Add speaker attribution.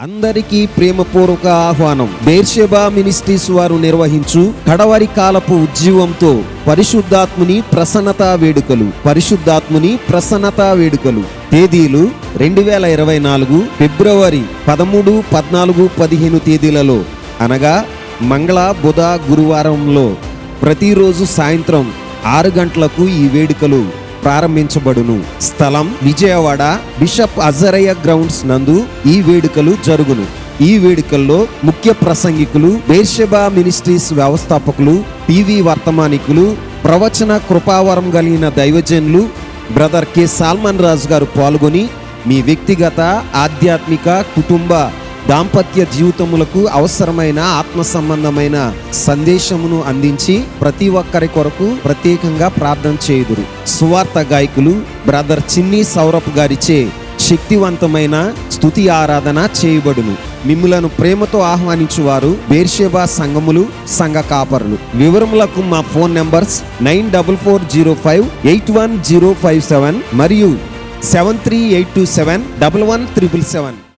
Speaker 1: అందరికీ ప్రేమపూర్వక ఆహ్వానం. బేర్షెబా మినిస్ట్రీస్ వారు నిర్వహించు కడవరి కాలపు ఉజ్జీవంతో పరిశుద్ధాత్ముని ప్రసన్నతా వేడుకలు. పరిశుద్ధాత్ముని ప్రసన్నతా వేడుకలు. తేదీలు రెండు వేల ఇరవై నాలుగు ఫిబ్రవరి పదమూడు పద్నాలుగు పదిహేను తేదీలలో అనగా మంగళ బుధ గురువారంలో ప్రతిరోజు సాయంత్రం ఆరు గంటలకు ఈ వేడుకలు. ప్రారంభించబడును. స్థలం విజయవాడ బిషప్ అజరయ్య గ్రౌండ్స్ నందు ఈ వేడుకలు జరుగును. ఈ వేడుకల్లో ముఖ్య ప్రసంగికులు బేర్షెబా మినిస్ట్రీస్ వ్యవస్థాపకులు టీవీ వర్తమానికులు ప్రవచన కృపావరం కలిగిన దైవజనులు బ్రదర్ కె. సాల్మన్ రాజు గారు పాల్గొని మీ వ్యక్తిగత ఆధ్యాత్మిక కుటుంబ దాంపత్య జీవితములకు అవసరమైన ఆత్మ సంబంధమైన సందేశమును అందించి ప్రతి ఒక్కరి కొరకు ప్రత్యేకంగా ప్రార్థన చేయుదురు. సువార్త గాయకులు బ్రదర్ చిన్ని సౌరభ్ గారిచే శక్తివంతమైన స్థుతి ఆరాధన చేయబడును. మిమ్ములను ప్రేమతో ఆహ్వానించువారు బేర్షేబా సంఘములు సంఘ కాపరులు. వివరములకు మా phone numbers nine double four zero five eight one zero five seven మరియు seven three eight two seven double one triple seven.